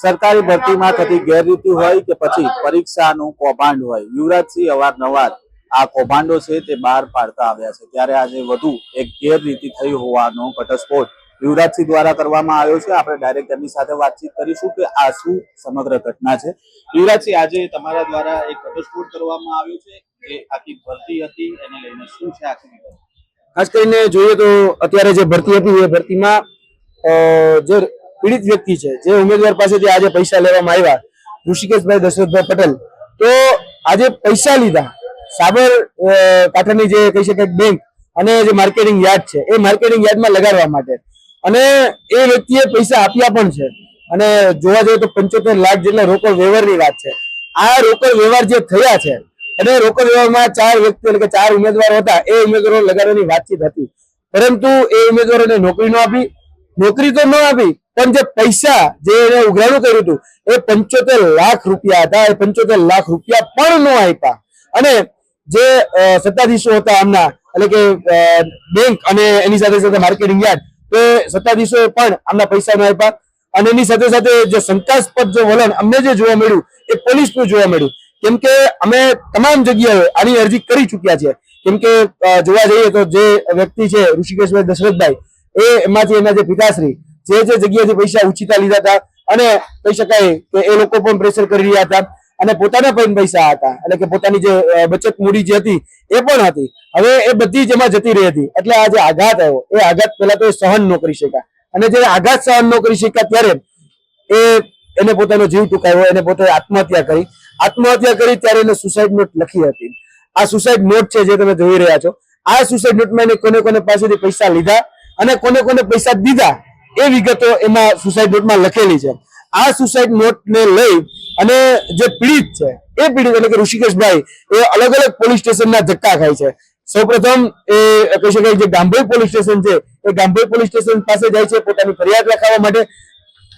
સરકારી ભરતીમાં થતી ગેરરીતિ હોય કે પછી પરીક્ષાનું કૌભાંડ હોય. યુવરાજસિંહ અવારનવાર આ કૌભાંડો છે તે બહાર પાડતા આવ્યા છે. ત્યારે આજે વધુ એક ગેરરીતિ થઈ હોવાનો ઘટસ્ફોટ યુવરાજસિંહ દ્વારા કરવામાં આવ્યો છે. આપણે ડાયરેક્ટ એમની સાથે વાતચીત કરીશું કે આ શું સમગ્ર ઘટના છે. યુવરાજસિંહ, આજે તમારા દ્વારા એક ઘટસ્ફોટ કરવામાં આવ્યો છે જે આખી ભરતી હતી, એને લઈને શું છે આખી ખાસ કરીને જોઈએ તો અત્યારે જે ભરતી હતી એ ભરતીમાં જે પીડિત વ્યક્તિ છે, જે ઉમેદવાર પાસેથી આજે પૈસા લેવામાં આવ્યા, ઋષિકેશભાઈ દશરથભાઈ પટેલ. તો આજે પૈસા લીધા. સાબર કાંઠાની જે કહી શકાય બેંક અને જે માર્કેટિંગ યાર્ડ છે, એ માર્કેટિંગ યાર્ડમાં લગાડવા માટે. અને એ વ્યક્તિએ પૈસા આપ્યા પણ છે. અને જોવા જઈએ તો પંચોતેર લાખ જેટલા રોકડ વ્યવહારની વાત છે. આ રોકડ વ્યવહાર જે થયા છે, અને રોકડ વ્યવહારમાં ચાર વ્યક્તિ એટલે કે ચાર ઉમેદવારો હતા, એ ઉમેદવારો લગાડવાની વાતચીત હતી. પરંતુ એ ઉમેદવારોને નોકરી ન આપી નોકરી તો ન આપી, પણ જે પૈસા જે એને ઉઘરાણું કર્યું હતું, એ પંચોતેર લાખ રૂપિયા હતા, એ પંચોતેર લાખ રૂપિયા પણ ન આપ્યા. અને જે સત્તાધીશો હતા આમના એટલે કે બેંક અને એની સાથે સાથે માર્કેટિંગ યાર્ડ, તો સત્તાધીશોએ પણ આમના પૈસા ન આપ્યા. અને એની સાથે સાથે જે શંકાસ્પદ જે વલણ અમને જે જોવા મળ્યું, એ પોલીસનું જોવા મળ્યું. કેમ કે અમે તમામ જગ્યાએ આની અરજી કરી ચૂક્યા છે કેમ કે જોવા જઈએ તો જે વ્યક્તિ છે ઋષિકેશભાઈ દશરથભાઈ એ એમાંથી એના જે પિતાશ્રી, જે જે જગ્યાએથી પૈસા ઉછીતા લીધા હતા અને કહી શકાય કે એ લોકો પણ પ્રેશર કરી રહ્યા હતા અને પોતાના પણ પૈસા હતા. એટલે કે પોતાની જે બચત મૂડી જે હતી એ પણ હતી. હવે એ બધી જ એમાં જતી રહી હતી. એટલે આ જે આઘાત આવ્યો, એ આઘાત પહેલા તો એ સહન ન કરી શક્યા. અને જ્યારે આઘાત સહન ન કરી શક્યા ત્યારે એ એને પોતાનો જીવ ટૂંકાવ્યો, એને પોતે આત્મહત્યા કરી. આત્મહત્યા કરી ત્યારે એને સુસાઇડ નોટ લખી હતી. આ સુસાઇડ નોટ છે જે તમે જોઈ રહ્યા છો. આ સુસાઇડ નોટમાં એને કોને કોને પાસેથી પૈસા લીધા? અને કોને કોને પૈસા દીધા એ વિગતો એમાં સુસાઇડ નોટમાં લખેલી છે. આ સુસાઇડ નોટને લઈ અને જે પીડિત છે, એ પીડિત એટલે કે ઋષિકેશભાઈ, એ અલગ અલગ પોલીસ સ્ટેશનના ધક્કા ખાય છે. સૌપ્રથમ એ કહી શકાય જે ગાંભોઈ પોલીસ સ્ટેશન છે, એ ગાંભોઈ પોલીસ સ્ટેશન પાસે જાય છે પોતાની ફરિયાદ લખાવવા માટે.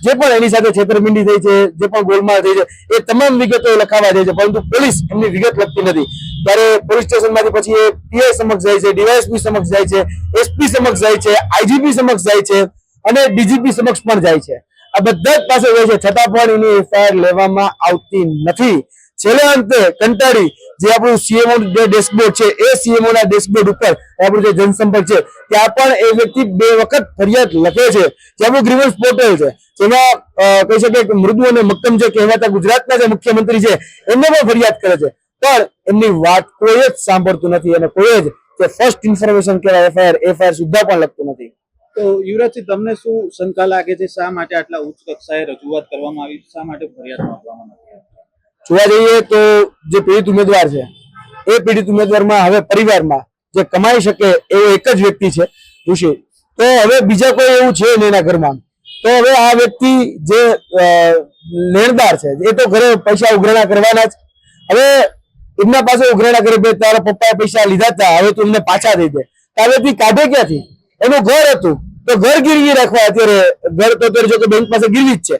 જે પણ એની સાથે છેતરપિંડી થઈ છે, જે પણ ગોલમાલ થઈ છે, એ તમામ વિગતો લખાવા જાય છે, પરંતુ પોલીસ એમની વિગત લખતી નથી. ત્યારે પોલીસ સ્ટેશનમાંથી પછી એ પીઆઈ સમક્ષ જાય છે, ડીવાયએસપી સમક્ષ જાય છે, એસપી સમક્ષ જાય છે, આઈજીપી સમક્ષ જાય છે અને ડીજીપી સમક્ષ પણ જાય છે. આ બધા જ પાસે જાય છે, છતાં પણ એની એફઆઈઆર લેવામાં આવતી નથી. છેલ્લે અંતે કંટાળી જે આપણું સીએમઓ ડેશબોર્ડ છે, એ સીએમઓ ના ડેશબોર્ડ ઉપર આપણું જે જનસંપર્ક છે, ત્યાં પણ એ વ્યક્તિ બે વખત ફરિયાદ લખે છે. જે આપણું ગ્રીવન્સ પોર્ટલ છે, જેમાં કહી શકે કે મૃદુ અને મક્કમ જે કહેવાતા ગુજરાતના જે મુખ્યમંત્રી છે, એમને પણ ફરિયાદ કરે છે. પણ એમની વાત કોઈ જ સાંભળતું નથી અને કોઈ જ જે ફર્સ્ટ ઇન્ફોર્મેશન કહેવાય એફઆઈઆર એફઆઈઆર સુદ્ધા પણ લખતું નથી. તો યુવરાજસિંહ, તમને શું શંકા લાગે છે? શા માટે આટલા ઉચ્ચ કક્ષાએ રજૂઆત કરવામાં આવી? શા માટે ફરિયાદ નોંધવામાં આવી? જોવા જઈએ તો જે પીડિત ઉમેદવાર છે, એ પીડિત ઉમેદવારમાં હવે પરિવારમાં જે કમાઈ શકે એવો એક જ વ્યક્તિ છે, ઋષિ. તો હવે બીજા કોઈ એવું છે નહીં એના ઘરમાં? તો હવે આ વ્યક્તિ જે લેણદાર છે, એ તો ઘરે પૈસા ઉઘરાણા કરવાના જ. હવે એમના પાસે ઉઘરાણા કરે બે, તારા પપ્પાએ પૈસા લીધા હતા હવે તું એમને પાછા દઈ દે. તો આ વ્યક્તિ કાઢે ક્યાંથી? એનું ઘર હતું. તો ઘર ગીરવી રાખવા અત્યારે, ઘર તો અત્યારે જો કે બેંક પાસે ગીરવી જ છે.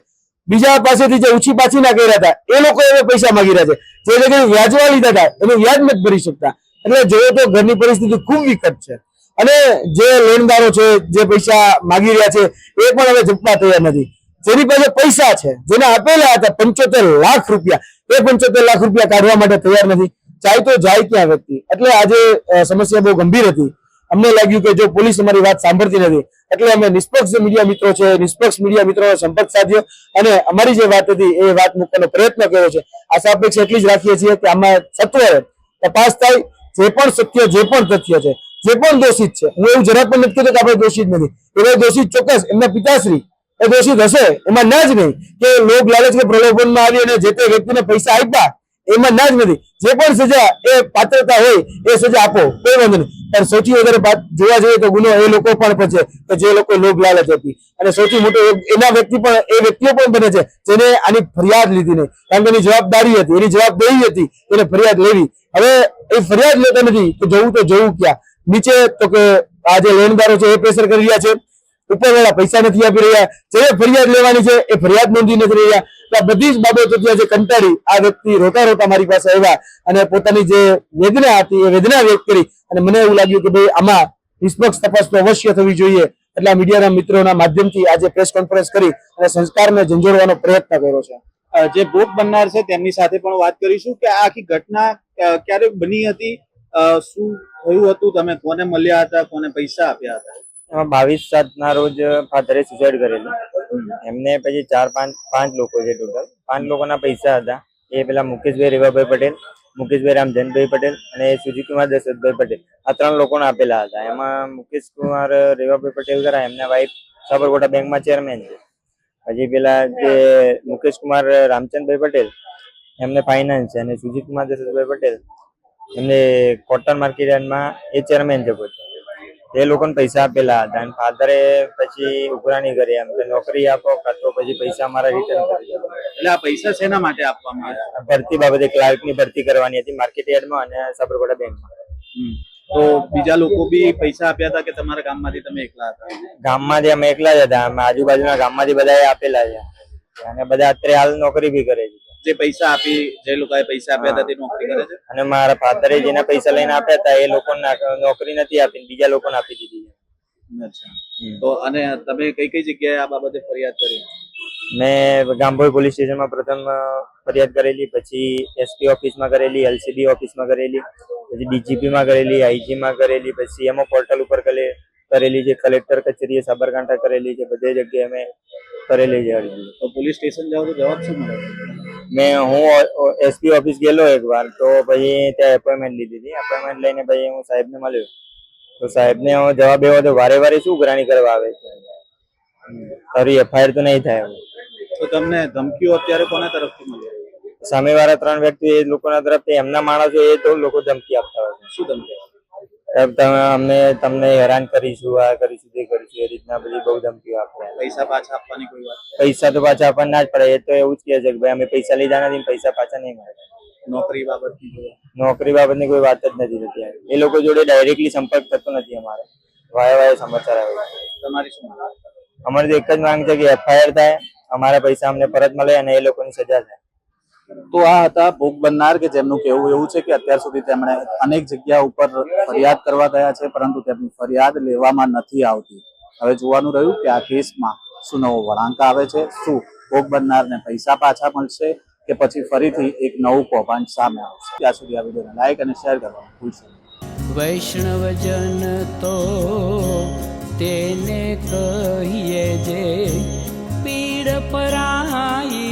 બીજા પાસેથી જે ઉછી પાછી ના કર્યા હતા, એ લોકો એને પૈસા માંગી રહ્યા છે. જે જગ્યાએ વ્યાજવા લીધા હતા, એનું વ્યાજ નથી ભરી શકતા. એટલે જોઈએ તો ઘરની પરિસ્થિતિ ખૂબ વિકટ છે. અને જે લેણદારો છે, જે પૈસા માંગી રહ્યા છે, એ પણ હવે જપવા તૈયાર નથી. જેની પાસે પૈસા છે, જેને આપેલા હતા પંચોતેર લાખ રૂપિયા, એ પંચોતેર લાખ રૂપિયા કાઢવા માટે તૈયાર નથી. જાય તો જાય ક્યાં વ્યક્તિ. એટલે આજે સમસ્યા બહુ ગંભીર હતી. અમને લાગ્યું કે જો પોલીસ અમારી વાત સાંભળતી નથી, એટલે અમે નિષ્પક્ષ મીડિયા મિત્રો છે, નિષ્પક્ષ મીડિયા મિત્રોનો સંપર્ક સાધ્યો અને અમારી જે વાત હતી એ વાત મૂકવાનો પ્રયત્ન કર્યો છે. આશા અપેક્ષા એટલી જ રાખીએ છીએ કે આમાં સત્વરે તપાસ થાય, જે પણ સત્ય, જે પણ તથ્ય છે, જે પણ દોષિત છે, હું એવું જરા પણ નથી કહેતો કે આપણે દોષિત નથી. એવા દોષિત ચોક્કસ એમના પિતાશ્રી, એ દોષિત હશે, એમાં ના જ નહીં કે લોક લાલચ કે પ્રલોભનમાં આવી અને જે તે વ્યક્તિને પૈસા આપ્યા એમાં ના જ નથી. જે પણ સજા એ પાત્રતા હોય એ સજા આપો, કોઈ વાંધો નહીં. પણ સૌથી વધારે જોવા જઈએ તો ગુનો એ લોકો પણ છે કે જે લોકો લોભ લાલચ હતી. અને સૌથી મોટો એના વ્યક્તિ પણ, એ વ્યક્તિઓ પણ બને છે, જેને આની ફરિયાદ લીધી નહીં. કારણ કે એની જવાબદારી હતી, એની જવાબદારી હતી, એને ફરિયાદ લેવી. હવે એ ફરિયાદ લેતા નથી તો જવું તો જવું ક્યાં? નીચે તો કે આ જે લેણદારો છે, એ પ્રેશર કરી રહ્યા છે. ઉપરવાળા પૈસા નથી આપી રહ્યા. જે ફરિયાદ લેવાની છે, એ ફરિયાદ નોંધી નથી રહ્યા. આ બધી જ બાબતોથી આજે કંટાળી આ વ્યક્તિ રોતા રોતા મારી પાસે આવ્યા અને પોતાની જે વેદના હતી એ વેદના વ્યક્ત કરી અને મને એવું લાગ્યું કે ભાઈ આમાં નિષ્પક્ષ તપાસ તો અવશ્ય થવી જોઈએ. એટલા મીડિયાના મિત્રોના માધ્યમથી આજે પ્રેસ કોન્ફરન્સ કરી અને સંસ્કારને ઝંઝોડવાનો પ્રયત્ન કર્યો છે. જે ભોગ બનનાર છે તેમની સાથે પણ વાત કરીશું કે આ આખી ઘટના ક્યારે બની હતી? શું થયું હતું? તમે કોને મળ્યા હતા? કોને પૈસા આપ્યા હતા? બાવીસ સાત ના રોજ ફાધરે સુસાઇડ કરેલું. એમને પછી ચાર, પાંચ પાંચ લોકો છે ટોટલ પાંચ લોકોના પૈસા હતા. એ પેલા મુકેશભાઈ રેવાભાઈ પટેલ, મુકેશભાઈ રામજનભાઈ પટેલ અને સુજીકુમાર દશરથભાઈ પટેલ. આ ત્રણ લોકોને આપેલા હતા. એમાં મુકેશ કુમાર રેવાભાઈ પટેલ કરા એમના વાઈફ સાબરકોટા બેંકમાં ચેરમેન છે. પછી પેલા જે મુકેશ કુમાર રામચંદભાઈ પટેલ, એમને ફાઇનાન્સ છે અને સુજીતકુમાર, દશરથભાઈ પટેલ એમને કોટન માર્કેટમાં એ ચેરમેન છે પોતે. એ લોકોને પૈસા આપેલા હતા અને ફાધરે પછી ઉઘરાણી કરી એમ. કે નોકરી આપો કાં તો પછી પૈસા મારા રિટર્ન કરી દો. એટલે આ પૈસા શેના માટે આપવામાં આવ્યા ભરતી બાબતે ક્લાર્કની ભરતી કરવાની હતી માર્કેટ યાર્ડમાં અને સાબરકોટા બેંકમાં. તો બીજા લોકો બી પૈસા આપ્યા હતા કે તમારા ગામમાંથી તમે એકલા હતા? ગામમાંથી અમે એકલા જ હતા. અમે આજુબાજુના ગામમાંથી બધા આપેલા છે. અને બધા અત્યારે હાલ નોકરી બી કરે છે. જે પૈસા આપી જે લોકોએ પૈસા આપ્યા હતા તે નોકરી કરે છે? અને મારા ફાધરે જેના પૈસા લઈને આપ્યા હતા એ લોકોને નોકરી નથી આપી બીજા લોકોને આપી દીધી છે. અચ્છા. તો અને તમે કઈ કઈ જગ્યાએ આ બાબતે ફરિયાદ કરી? મેં ગામભોઈ પોલીસ સ્ટેશનમાં પ્રથમ ફરિયાદ કરેલી પછી એસપી ઓફિસમાં કરેલી એલસીબી ઓફિસમાં કરેલી પછી ડીજીપીમાં કરેલી આઈજીમાં કરેલી પછી સીએમઓ પોર્ટલ ઉપર કરેલી છે કલેક્ટર કચેરીએ સાબરકાંઠા કરેલી છે બધે જગ્યાએ મેં કરેલી છે અરજી. તો પોલીસ સ્ટેશન જાઓ તો જવાબ શું મળે? મેં હું એસપી ઓફિસ ગયેલો એક વાર તો પછી ત્યાં એપોઇન્ટમેન્ટ લીધી હતી. એપોઇન્ટમેન્ટ લઈને પછી હું સાહેબને મળ્યો. તો સાહેબને ને જવાબ એવો હતો વારે વારે શું ઉઘરાણી કરવા આવે છે? તારી એફઆઈઆર તો નહીં થાય. તો તમને ધમકીઓ અત્યારે કોના તરફથી મળી સામેવાળા ત્રણ વ્યક્તિ એ લોકોના તરફથી એમના માણસો એ તો લોકો ધમકી આપતા હોય શું ધમકી સાહેબ, તમે અમને તમને હેરાન કરીશું આ કરીશું તે કરીશું. એ રીતના બધી બહુ ધમકીઓ આપે પૈસા પાછા આપવાની કોઈ વાત પૈસા તો પાછા આપણને ના જ પડે એ તો એવું જ કહે છે કે ભાઈ અમે પૈસા લીધા નથી પૈસા પાછા નહીં મળે. નોકરી બાબતની નોકરી બાબતની કોઈ વાત જ નથી થતી એ લોકો જોડે ડાયરેક્ટલી સંપર્ક થતો નથી અમારે. વાય વાય સમાચાર આવે તમારી શું અમારી તો એક જ માંગ છે કે એફઆઈઆર થાય અમારા પૈસા અમને પરત મળે અને એ લોકોની સજા થાય. તો આ હતા ભોગ બનનાર કે જેમનું કહેવું એવું છે કે અત્યાર સુધી તેમણે અનેક જગ્યા ઉપર ફરિયાદ કરવા ગયા છે પરંતુ તેમની ફરિયાદ લેવામાં નથી આવતી. હવે જોવાનું રહ્યું કે આ કેસમાં શું નવો વળાંક આવે છે, શું ભોગ બનનારને પૈસા પાછા મળશે કે પછી ફરીથી એક નવું કૌભાંડ સામે આવશે ત્યાં સુધી આ વિડીયોને લાઈક અને શેર કરવાનું ભૂલશો. વૈષ્ણવજન તો તેને કહીએ જે પીડ પરાય